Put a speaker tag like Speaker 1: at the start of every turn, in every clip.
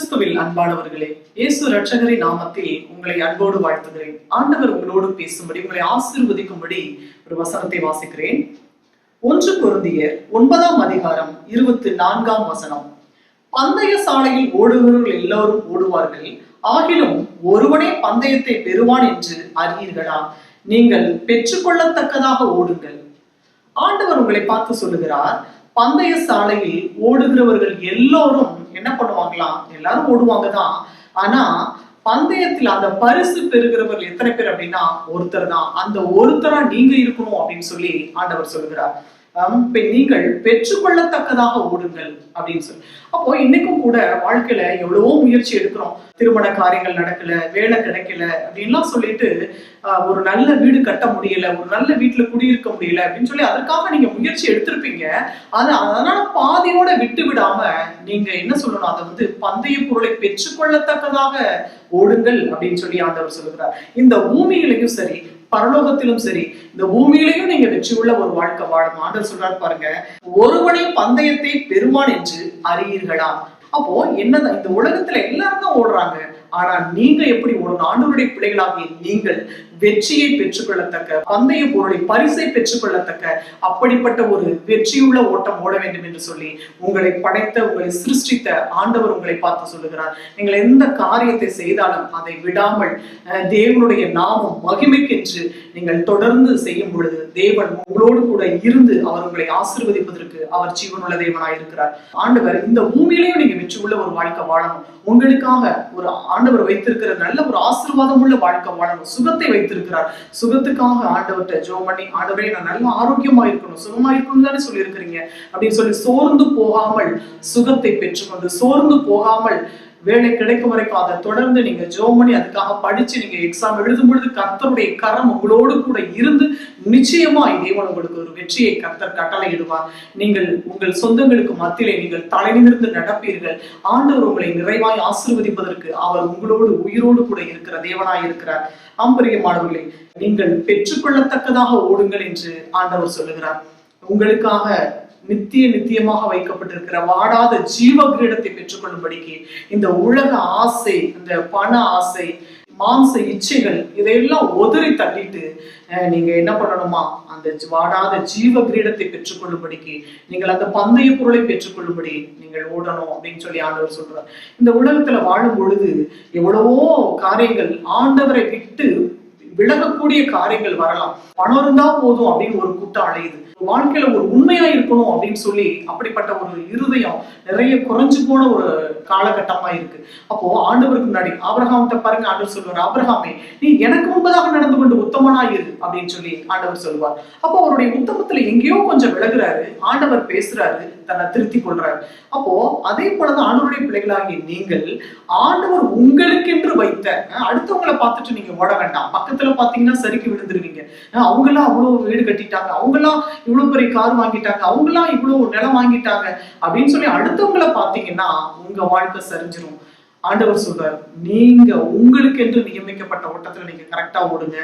Speaker 1: கிறிஸ்துவில் அன்பானவர்களே இயேசு ரட்சகரின் நாமத்தில் உங்களை அன்போடு வாழ்த்துகிறேன். ஆண்டவர் உங்களோடு பேசும்படி உங்களை ஆசீர்வதிக்கும்படி ஒரு வசனத்தை வாசிக்கிறேன். ஒன்று பொருந்தியர் ஒன்பதாம் அதிகாரம் இருபத்தி நான்காம் வசனம். பந்தய சாலையில் ஓடுகிறவர்கள் எல்லோரும் ஓடுவார்கள். ஆகிலும் ஒருவனே பந்தயத்தை பெறுவான் என்று அறியீர்களா? நீங்கள் பெற்றுக்கொள்ளத்தக்கதாக ஓடுங்கள். ஆண்டவர் உங்களை பார்த்து சொல்லுகிறார் பந்தய சாலையில் ஓடுகிறவர்கள் எல்லோரும் என்ன பண்ணுவாங்களாம்? எல்லாரும் ஓடுவாங்க தான் ஆனா பந்தயத்தில் அந்த பரிசு பெறுகிறவர்கள் எத்தனை பேர் அப்படின்னா ஒருத்தர் தான் அந்த ஒருத்தரா நீங்க இருக்கணும் அப்படின்னு சொல்லி ஆண்டவர் சொல்லுகிறார். நீங்கள் பெற்றுக்கொள்ளத்தக்கதாக ஓடுங்கள் அப்படின்னு சொல்லி. அப்போ இன்னைக்கும் கூட வாழ்க்கையில எவ்வளவோ முயற்சி எடுக்கிறோம். திருமண காரியங்கள் நடக்கல வேலை கிடைக்கல அப்படின்லாம் சொல்லிட்டு ஒரு நல்ல வீடு கட்ட முடியல ஒரு நல்ல வீட்டுல குடியிருக்க முடியல அப்படின்னு சொல்லி அதற்காக நீங்க முயற்சி எடுத்திருப்பீங்க. ஆனா அதனால பாதியோட விட்டு விடாம நீங்க என்ன சொல்லணும்? அதை வந்து பந்தய பொருளை பெற்றுக்கொள்ளத்தக்கதாக ஓடுங்கள் அப்படின்னு சொல்லி ஆண்டவர் சொல்லுகிறார். இந்த பூமியிலையும் சரி பரலோகத்திலும் சரி இந்த பூமியிலையும் நீங்க வெற்றி உள்ள ஒரு வாழ்க்கை வாழும். ஆண்டர் சொல்றாரு பாருங்க ஒருவனே பந்தயத்தை பெறுவான் என்று அறியீர்களா? அப்போ என்னதான் இந்த உலகத்துல எல்லாரும் தான் ஓடுறாங்க. ஆனா நீங்க எப்படி ஓடணும்? ஆண்டவருடைய பிள்ளைகளாகிய நீங்கள் வெற்றியை பெற்றுக்கொள்ளத்தக்க பந்தய பொருளை பரிசை பெற்றுக்கொள்ளத்தக்க அப்படிப்பட்ட ஒரு வெற்றியுள்ள ஓட்டம் ஓட வேண்டும் என்று சொல்லி உங்களை படைத்த உங்களை சிருஷ்டித்த ஆண்டவர் உங்களை பார்த்து சொல்லுகிறார். நீங்கள் எந்த காரியத்தை செய்தாலும் அதை விடாமல் தேவனுடைய நாமம் மகிமைக்கென்று நீங்கள் தொடர்ந்து செய்யும் பொழுது தேவன் உங்களோடு கூட இருந்து அவர் உங்களை ஆசிர்வதிப்பதற்கு அவர் ஜீவனுள்ள தேவனாய் இருக்கிறார். ஆண்டவர் இந்த பூமியிலையும் நீங்க வெற்றி உள்ள ஒரு வாழ்க்கை வாழணும். உங்களுக்காக ஒரு ஆண்டவர் வைத்திருக்கிற நல்ல ஒரு ஆசீர்வாதம் உள்ள வாழ்க்கை வாழணும். சுகத்தை வைத்திருக்கிறார். சுகத்துக்காக ஆண்டவர்கிட்ட ஜோ பண்ணி ஆண்டவரே நான் நல்ல ஆரோக்கியமா இருக்கணும் சுகமா இருக்கணும் தானே சொல்லி இருக்கிறீங்க அப்படின்னு சொல்லி சோர்ந்து போகாமல் சுகத்தை பெற்றுக்கொண்டு சோர்ந்து போகாமல் வேலை கிடைக்கும் வரைக்கும் அதை தொடர்ந்து நீங்க ஜோம் பண்ணி அதுக்காக படிச்சு நீங்க எக்ஸாம் எழுதும் பொழுது கர்த்தருடைய கரம் உங்களோடு கூட இருந்து நிச்சயமா தேவன் உங்களுக்கு ஒரு வெற்றியை கர்த்தர் கட்டளையிடுவார். நீங்கள் உங்கள் சொந்தங்களுக்கு மத்தியிலே நீங்கள் தலை நிமிர்ந்து நடப்பீர்கள். ஆண்டவர் உங்களை நிறைவாய் ஆசிர்வதிப்பதற்கு அவர் உங்களோடு உயிரோடு கூட இருக்கிற தேவனாய் இருக்கிறார். ஆம்பரியமானவர்களே நீங்கள் பெற்றுக்கொள்ளத்தக்கதாக ஓடுங்கள் என்று ஆண்டவர் சொல்லுகிறார். உங்களுக்காக நித்திய நித்தியமாக வைக்கப்பட்டிருக்கிற வாடாத ஜீவ கிரீடத்தை பெற்றுக்கொள்ளும்படிக்கு இந்த உலக ஆசை இந்த பண ஆசை மாம்ச இச்சைகள் இதையெல்லாம் உதறி தள்ளிட்டு நீங்க என்ன பண்ணணுமா? அந்த வாடாத ஜீவ கிரீடத்தை பெற்றுக்கொள்ளும்படிக்கு நீங்கள் அந்த பந்தய பொருளை பெற்றுக்கொள்ளும்படி நீங்கள் ஓடணும் அப்படின்னு சொல்லி ஆண்டவர் சொல்றார். இந்த உலகத்துல வாழும் பொழுது எவ்வளவோ காரியங்கள் ஆண்டவரை விட்டு விலகக்கூடிய காரியங்கள் வரலாம். பணம் இருந்தா போதும் அப்படின்னு ஒரு கூட்டம் அலையுது. வாழ்க்கையில ஒரு உண்மையா இருக்கணும் அப்படின்னு சொல்லி அப்படிப்பட்ட ஒரு இருதயம் நிறைய குறைஞ்சு போன ஒரு காலகட்டமா இருக்கு. அப்போ ஆண்டவருக்கு முன்னாடி ஆபிரகாம்கிட்ட பாருங்க ஆண்டவர் சொல்லுவார் ஆபிரகாமே நீ எனக்கு முன்பதாக நடந்து கொண்டு உத்தமனா இரு அப்படின்னு சொல்லி ஆண்டவர் சொல்லுவார். அப்போ அவருடைய உத்தமத்துல எங்கேயோ கொஞ்சம் விலகுறாரு ஆண்டவர் பேசுறாரு தன்னை திருத்தி கொள்றாரு. அப்போ அதே போலதான் ஆண்டவருடைய பிள்ளைகளாகிய நீங்கள் ஆண்டவர் உங்களுக்கென்று வைத்த அடுத்தவங்களை பார்த்துட்டு நீங்க ஓட வேண்டாம். பக்கத்துல பாத்தீங்கன்னா சறுக்கி விழுந்துருவீங்க. அவங்களாம் அவங்கெல்லாம் அவ்வளவு வீடு கட்டிட்டாங்க. அவங்களாம் இவ்வளவு பெரிய கார் வாங்கிட்டாங்க. அவங்களாம் இவ்வளவு நிலம் வாங்கிட்டாங்க. அப்படின்னு சொல்லி அடுத்தவங்களை பாத்தீங்கன்னா உங்க வாழ்க்கை சரிஞ்சிரும். ஆண்டவர் சொல்றார் நீங்க உங்களுக்கு என்று நியமிக்கப்பட்ட ஓட்டத்துல நீங்க கரெக்டா ஓடுங்க.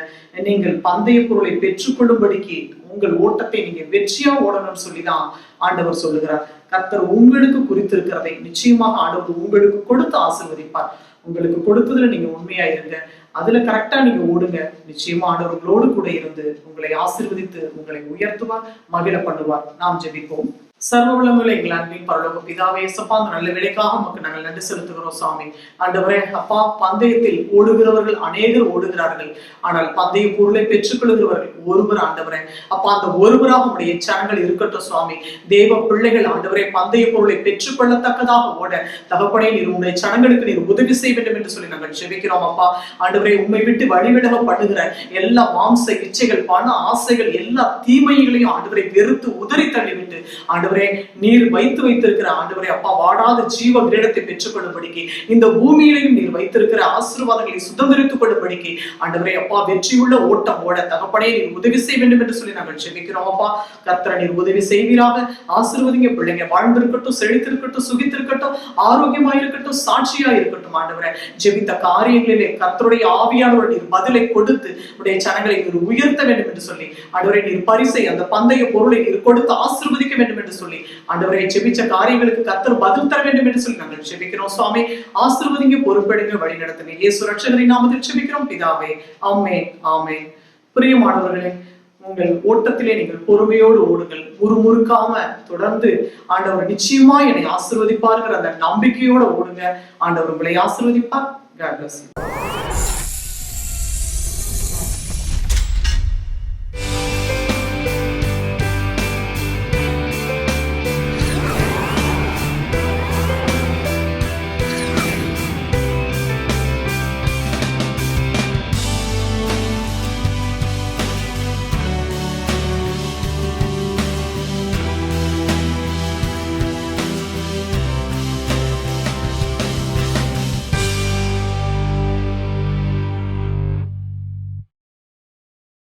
Speaker 1: நீங்கள் பந்தய பொருளை பெற்றுக்கொள்ளும்படிக்கு உங்கள் ஓட்டத்தை நீங்க வெற்றியா ஓடணும்னு சொல்லிதான் ஆண்டவர் சொல்லுகிறார். கர்த்தர் உங்களுக்கு குறித்திருக்கிறதை நிச்சயமாக ஆண்டவர் உங்களுக்கு கொடுத்து ஆசீர்வதிப்பார். உங்களுக்கு கொடுத்ததுல நீங்க உண்மையா இருங்க. அதுல கரெக்டா நீங்க ஓடுங்க. நிச்சயமா ஆண்டவர்களோடு கூட இருந்து உங்களை ஆசிர்வதித்து உங்களை உயர்த்துவார் மகிழ பண்ணுவார். நாம் ஜெபிப்போம். சர்வ வல்லமுள்ள எங்கள் அன்பின் பரலோக பிதாவே சப்பா அந்த நல்ல வேலைக்காக நமக்கு நாங்கள் நன்றி செலுத்துகிறோம் சாமி ஆண்டவரே அப்பா பந்தயத்தில் ஓடுகிறவர்கள் அநேகர் ஓடுகிறார்கள். ஆனால் பந்தய பொருளை பெற்றுக்கொள்கிறவர்கள் ஒருவர் ஆண்டவரே. அப்பா அந்த ஒருவராக உடைய சேனங்கள் இருக்கட்டும் சுவாமி. தேவ பிள்ளைகள் ஆண்டவரே பந்தய பொருளை பெற்றுக்கொள்ளத்தக்கதாக ஓட தகப்படை நீர் உடைய சனங்களுக்கு நீர் உதவி செய்ய வேண்டும் என்று சொல்லி நாங்கள் ஜெபிக்கிறோம் அப்பா. ஆண்டவரே உண்மை விட்டு வழிவிடக பண்ணுகிற எல்லா மாம்ச இச்சைகள் பண ஆசைகள் எல்லா தீமைகளையும் ஆண்டவரை வெறுத்து உதறி தள்ளிவிட்டு ஆண்டவரை ஆண்டவரே நீர் வைத்து வைத்திருக்கிற ஆண்டவரே அப்பா வாடாத ஜீவ கிரீடத்தை பெற்றுக்கொள்ளும்படிக்கு இந்த பூமியிலையும் நீர் வைத்திருக்கிற ஆசீர்வாதங்களை சுதந்திரித்துக் கொள்ளும்படிக்கு ஆண்டவரே அப்பா வெற்றியுள்ள ஓட்டம் ஓட தகப்பனே நீர் உதவி செய்ய வேண்டும் என்று சொல்லி நாங்கள் ஜெபிக்கிறோம் அப்பா. கர்த்தரை நீர் உதவி செய்வீராக. ஆசீர்வதிங்க பிள்ளைங்க வாழ்ந்திருக்கட்டும் செழித்திருக்கட்டும் சுகித்திருக்கட்டும் ஆரோக்கியமா இருக்கட்டும் சாட்சியா இருக்கட்டும் ஆண்டவரே. ஜெபித்த காரியங்களிலே கர்த்தருடைய ஆவியானவர் நீர் பதிலை கொடுத்து உடைய சனங்களை நீர் உயர்த்த வேண்டும் என்று சொல்லி ஆண்டவரே நீர் பரிசை அந்த பந்தய பொருளை நீர் கொடுத்து ஆசிர்வதிக்க வேண்டும் என்று சொல்லி ஆண்டவரை செபிச்ச காரியங்களுக்கு கத்தர் பதில் தர வேண்டும் என்று சொல்லி நாங்கள் செபிக்கிறோம் சுவாமி ஆசிர்வதிங்க பொறுப்பெடுங்க வழி நடத்துங்க. ஏ ரட்சகரின் நாமத்தில் செபிக்கிறோம் பிதாவே ஆமே ஆமே பிரியமானவர்களே உங்கள் ஓட்டத்திலே நீங்கள் பொறுமையோடு ஓடுங்கள். முறுமுறுக்காம தொடர்ந்து ஆண்டவர் நிச்சயமா என்னை ஆசிர்வதிப்பார்ங்கிற அந்த நம்பிக்கையோட ஓடுங்க. ஆண்டவர் உங்களை ஆசிர்வதிப்பார். God bless you.